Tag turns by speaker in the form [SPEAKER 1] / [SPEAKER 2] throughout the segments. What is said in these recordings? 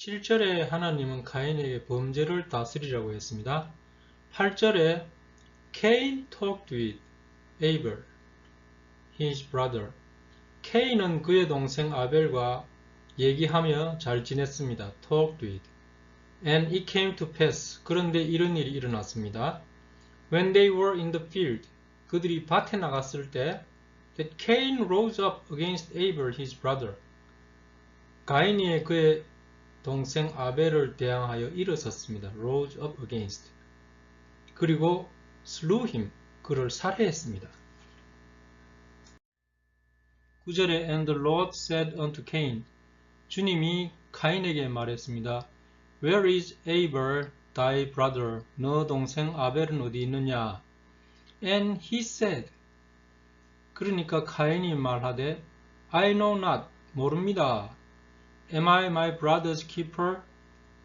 [SPEAKER 1] 7절에 하나님은 가인에게 범죄를 다스리라고 했습니다. 8절에 Cain talked with Abel, his brother. 케인은 그의 동생 아벨과 얘기하며 잘 지냈습니다. talked with. And it came to pass. 그런데 이런 일이 일어났습니다. When they were in the field. 그들이 밭에 나갔을 때 that Cain rose up against Abel his brother. 가인이 그의 동생 아벨을 대항하여 일어섰습니다. rose up against. 그리고 slew him. 그를 살해했습니다. 9절에 And the Lord said unto Cain. 주님이 가인에게 말했습니다. Where is Abel thy brother? 너 동생 아벨은 어디 있느냐? And he said. 그러니까 가인이 말하되 I know not. 모릅니다. Am I my brother's keeper?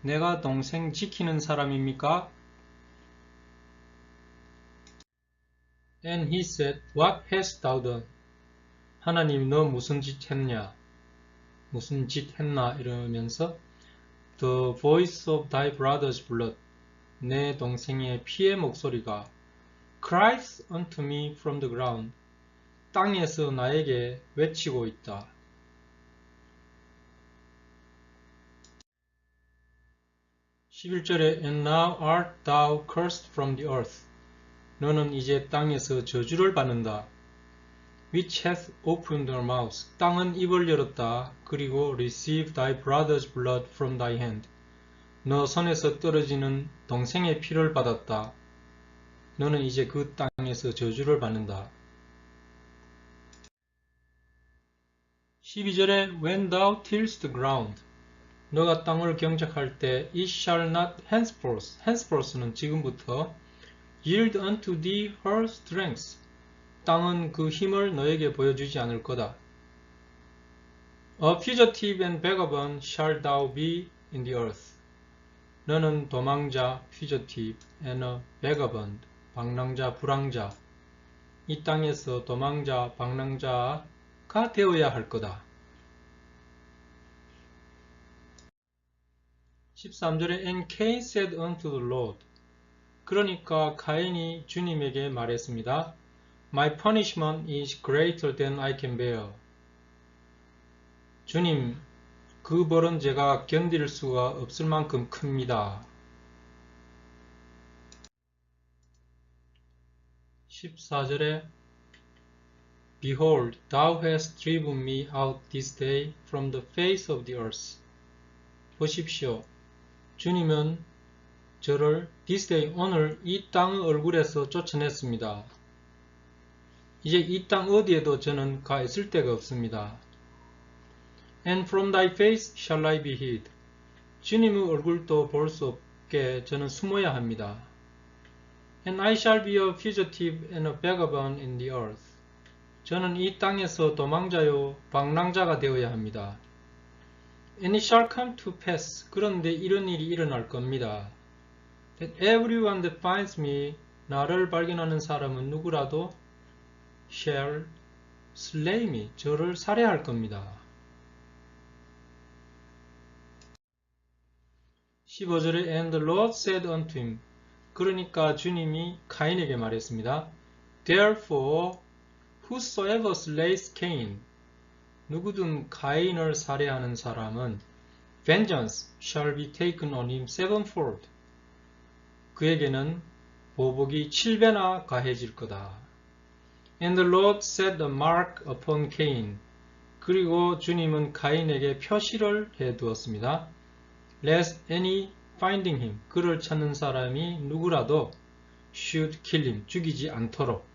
[SPEAKER 1] 내가 동생 지키는 사람입니까? And he said, What hast thou done? 하나님 너 무슨 짓 했냐? 무슨 짓 했나? 이러면서 The voice of thy brother's blood 내 동생의 피의 목소리가 cries unto me from the ground 땅에서 나에게 외치고 있다. (11절에) And now art thou cursed from the earth 너는 이제 땅에서 저주를 받는다. which hath opened her mouth. 땅은 입을 열었다. 그리고 receive thy brother's blood from thy hand. 너 손에서 떨어지는 동생의 피를 받았다. 너는 이제 그 땅에서 저주를 받는다. 12절에 When thou tillst the ground 너가 땅을 경작할 때 It shall not henceforth henceforth는 지금부터 yield unto thee her strength 땅은 그 힘을 너에게 보여주지 않을 거다. A fugitive and vagabond shall thou be in the earth. 너는 도망자, fugitive, and a vagabond, 방랑자, 불황자. 이 땅에서 도망자, 방랑자가 되어야 할 거다. 13절에 And Cain said unto the Lord. 그러니까 가인이 주님에게 말했습니다. My punishment is greater than I can bear. 주님, 그 벌은 제가 견딜 수가 없을 만큼 큽니다. 14절에 Behold, thou hast driven me out this day from the face of the earth. 보십시오. 주님은 저를 day 오늘 이 땅의 얼굴에서 쫓아냈습니다. 이제 이 땅 어디에도 저는 가 있을 데가 없습니다. And from thy face shall I be hid. 주님의 얼굴도 볼 수 없게 저는 숨어야 합니다. And I shall be a fugitive and a vagabond in the earth. 저는 이 땅에서 도망자요 방랑자가 되어야 합니다. And it shall come to pass. 그런데 이런 일이 일어날 겁니다. That everyone that finds me, 나를 발견하는 사람은 누구라도 shall slay me. 저를 살해할 겁니다. 15절에 And the Lord said unto him. 그러니까 주님이 가인에게 말했습니다. Therefore, whosoever slays Cain, 누구든 가인을 살해하는 사람은 vengeance shall be taken on him sevenfold. 그에게는 보복이 7배나 가해질 거다. And the Lord set a mark upon Cain. 그리고 주님은 가인에게 표시를 해 두었습니다. Lest any finding him, 그를 찾는 사람이 누구라도 should kill him, 죽이지 않도록.